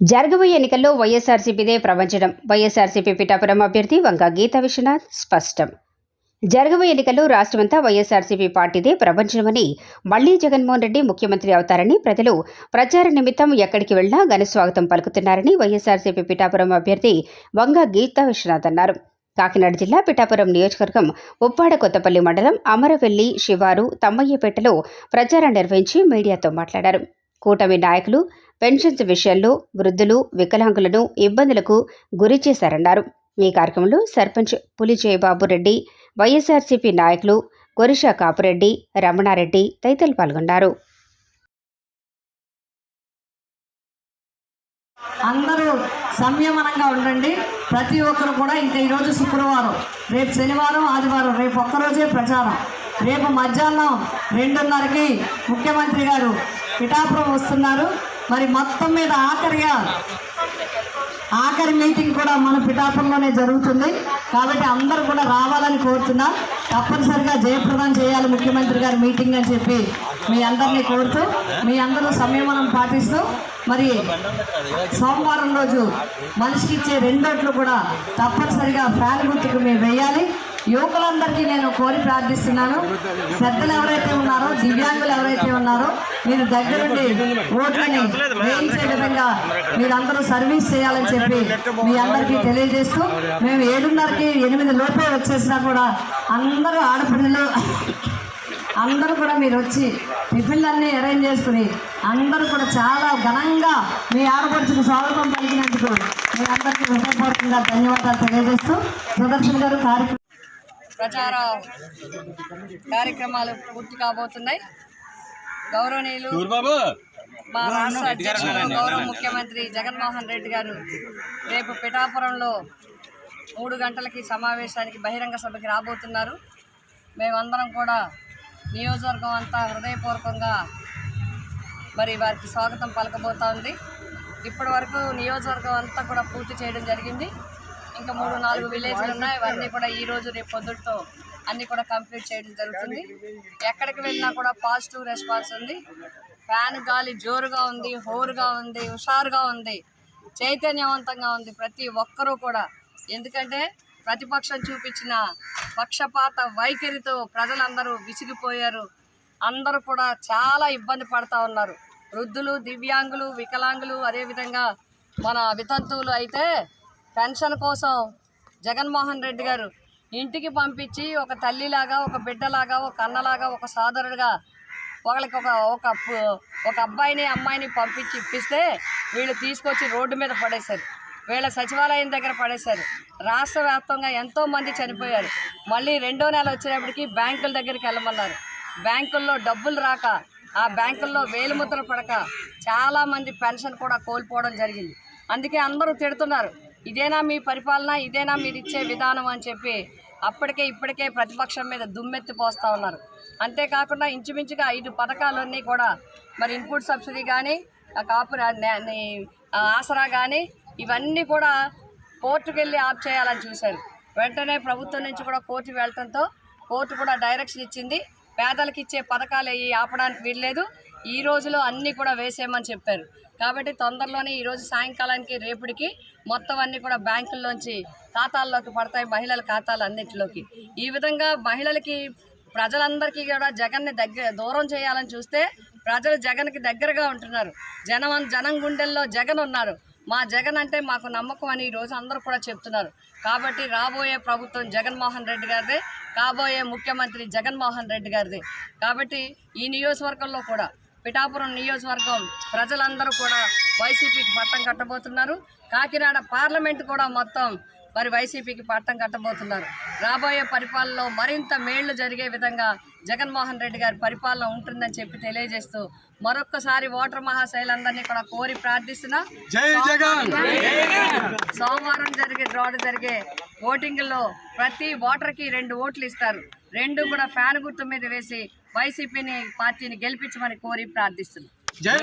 జరగబోయే ఎన్నికల్లో వైఎస్ఆర్సీపీదే ప్రవంచనం వైఎస్ఆర్సీపీ పిఠాపురం అభ్యర్థి వంగ గీతా విశ్వనాథ్ స్పష్టం. జరగబోయే ఎన్నికల్లో రాష్ట్రమంతా వైఎస్ఆర్సీపీ పార్టీదే ప్రపంచమని మళ్ళీ జగన్మోహన్ రెడ్డి ముఖ్యమంత్రి అవుతారని ప్రజలు ప్రచార నిమిత్తం ఎక్కడికి వెళ్ళినా ఘనస్వాగతం పలుకుతున్నారని వైఎస్ఆర్సీపీ పిఠాపురం అభ్యర్థి వంగ గీతా విశ్వనాథ్ అన్నారు. కాకినాడ జిల్లా పిఠాపురం నియోజకవర్గం ఉప్పాడ కొత్తపల్లి మండలం అమరవెల్లి శివారు తమ్మయ్యపేటలో ప్రచారం నిర్వహించి మీడియాతో మాట్లాడారు. కూటమి నాయకులు పెన్షన్స్ విషయంలో వృద్ధులు వికలాంగులను ఇబ్బందులకు గురి చేశారన్నారు. ఈ కార్యక్రమంలో సర్పంచ్ పులిచేబాబు రెడ్డి వైఎస్ఆర్సీపీ నాయకులు కొరిషా కాపురెడ్డి రమణారెడ్డి తదితరులు పాల్గొన్నారు. అందరూ సంయమనంగా ఉండండి. ప్రతి ఒక్కరు కూడా ఇంకా ఈరోజు శుక్రవారం రేపు శనివారం ఆదివారం రేపు ఒక్కరోజే ప్రచారం. రేపు మధ్యాహ్నం రెండున్నరకి ముఖ్యమంత్రి గారు పిఠాపురం వస్తున్నారు. మరి మొత్తం మీద ఆఖరిగా ఆఖరి మీటింగ్ కూడా మన పిఠాపురంలోనే జరుగుతుంది. కాబట్టి అందరూ కూడా రావాలని కోరుతున్నా. తప్పనిసరిగా జయప్రదం చేయాలి ముఖ్యమంత్రి గారి మీటింగ్ అని చెప్పి మీ అందరినీ కోరుతూ మీ అందరూ సంయమనం పాటిస్తూ మరి సోమవారం రోజు మనిషికి ఇచ్చే రెండోట్లు కూడా తప్పనిసరిగా ఫ్యాన్ గుర్తుకు మేము వేయాలి. యువకులందరికీ నేను కోరి ప్రార్థిస్తున్నాను. పెద్దలు ఎవరైతే ఉన్నారో దివ్యాంగులు ఎవరైతే ఉన్నారో మీరు దగ్గరుండి ఓట్లని వేయించే విధంగా మీరందరూ సర్వీస్ చేయాలని చెప్పి మీ అందరికీ తెలియజేస్తూ మేము ఏడున్నరకి ఎనిమిది లోపే వచ్చేసినా కూడా అందరూ ఆడపిల్లలు అందరూ కూడా మీరు వచ్చి టిఫిన్లన్నీ అరేంజ్ చేసుకుని అందరూ కూడా చాలా ఘనంగా మీ ఆడపడుచుకు స్వాగతం పలికినందుకు మీ అందరికీ హృదయపూర్వకంగా ధన్యవాదాలు తెలియజేస్తూ సుదర్శన్ గారు కార్యక్రమం ప్రచార కార్యక్రమాలు పూర్తి కాబోతున్నాయి. గౌరవనీయులు మా రాష్ట్ర అధ్యక్షులు గౌరవ ముఖ్యమంత్రి జగన్మోహన్ రెడ్డి గారు రేపు పిఠాపురంలో మూడు గంటలకి సమావేశానికి బహిరంగ సభకి రాబోతున్నారు. మేమందరం కూడా నియోజకవర్గం అంతా హృదయపూర్వకంగా మరి వారికి స్వాగతం పలకబోతా ఉంది. ఇప్పటి వరకు నియోజకవర్గం అంతా కూడా పూర్తి చేయడం జరిగింది. ఇంకా మూడు నాలుగు విలేజ్లు ఉన్నాయి. అవన్నీ కూడా ఈ రోజు రేపు పొద్దుటితో అన్నీ కూడా కంప్లీట్ చేయడం జరుగుతుంది. ఎక్కడికి వెళ్ళినా కూడా పాజిటివ్ రెస్పాన్స్ ఉంది. ఫ్యాన్ గాలి జోరుగా ఉంది హోరుగా ఉంది హుషారుగా ఉంది చైతన్యవంతంగా ఉంది ప్రతి ఒక్కరూ కూడా. ఎందుకంటే ప్రతిపక్షం చూపించిన పక్షపాత వైఖరితో ప్రజలందరూ విసిగిపోయారు. అందరూ కూడా చాలా ఇబ్బంది పడతా ఉన్నారు. వృద్ధులు దివ్యాంగులు వికలాంగులు అదేవిధంగా మన వితంతువులు అయితే పెన్షన్ కోసం జగన్మోహన్ రెడ్డి గారు ఇంటికి పంపించి ఒక తల్లిలాగా ఒక బిడ్డలాగా ఒక అన్నలాగా ఒక సోదరుడుగా వాళ్ళకి ఒక ఒక ఒక అబ్బాయిని అమ్మాయిని పంపించి ఇప్పిస్తే వీళ్ళు తీసుకొచ్చి రోడ్డు మీద పడేశారు. వీళ్ళ సచివాలయం దగ్గర పడేశారు. రాష్ట్ర వ్యాప్తంగా ఎంతోమంది చనిపోయారు. మళ్ళీ రెండో నెల వచ్చేటప్పటికి బ్యాంకుల దగ్గరికి వెళ్ళమన్నారు. బ్యాంకుల్లో డబ్బులు రాక ఆ బ్యాంకుల్లో వేలుముద్రలు పడక చాలామంది పెన్షన్ కూడా కోల్పోవడం జరిగింది. అందుకే అందరూ తిడుతున్నారు. ఇదేనా మీ పరిపాలన? ఇదేనా మీరు ఇచ్చే విధానం అని చెప్పి అప్పటికే ఇప్పటికే ప్రతిపక్షం మీద దుమ్మెత్తి పోస్తూ ఉన్నారు. అంతేకాకుండా ఇంచుమించుగా ఐదు పథకాలన్నీ కూడా మరి ఇన్పుట్ సబ్సిడీ కానీ కాపు ఆసరా కానీ ఇవన్నీ కూడా కోర్టుకు వెళ్ళి ఆప్ చేయాలని చూశారు. వెంటనే ప్రభుత్వం నుంచి కూడా కోర్టు వెళ్ళటంతో కోర్టు కూడా డైరెక్షన్ ఇచ్చింది. పేదలకు ఇచ్చే పథకాలు అవి ఆపడానికి వీల్లేదు. ఈ రోజులో అన్నీ కూడా వేసేయమని చెప్పారు. కాబట్టి తొందరలోనే ఈరోజు సాయంకాలానికి రేపటికి మొత్తం అన్నీ కూడా బ్యాంకుల్లోంచి ఖాతాల్లోకి పడతాయి మహిళల ఖాతాలు అన్నింటిలోకి. ఈ విధంగా మహిళలకి ప్రజలందరికీ కూడా జగన్ని దగ్గర దూరం చేయాలని చూస్తే ప్రజలు జగన్కి దగ్గరగా ఉంటున్నారు. జనం జనం గుండెల్లో జగన్ ఉన్నారు. మా జగన్ అంటే మాకు నమ్మకం అని ఈరోజు అందరూ కూడా చెప్తున్నారు. కాబట్టి రాబోయే ప్రభుత్వం జగన్మోహన్ రెడ్డి గారిదే కాబోయే ముఖ్యమంత్రి జగన్మోహన్ రెడ్డి గారిదే. కాబట్టి ఈ నియోజకవర్గంలో కూడా పిఠాపురం నియోజకవర్గం ప్రజలందరూ కూడా వైసీపీకి పట్టం కట్టబోతున్నారు. కాకినాడ పార్లమెంట్ కూడా మొత్తం మరి వైసీపీకి పట్టం కట్టబోతున్నారు. రాబోయే పరిపాలనలో మరింత మేళ్ళు జరిగే విధంగా జగన్మోహన్ రెడ్డి గారి పరిపాలన ఉంటుందని చెప్పి తెలియజేస్తూ మరొక్కసారి ఓటర్ మహాశైలందరినీ కూడా కోరి ప్రార్థిస్తున్నా. సోమవారం జరిగే రోడ్ జరిగే ఓటింగ్లో ప్రతి ఓటర్కి రెండు ఓట్లు ఇస్తారు. రెండు కూడా ఫ్యాన్ గుర్తు మీద వేసి వైసీపీని పార్టీని గెలిపించమని కోరి ప్రార్థిస్తున్నాం.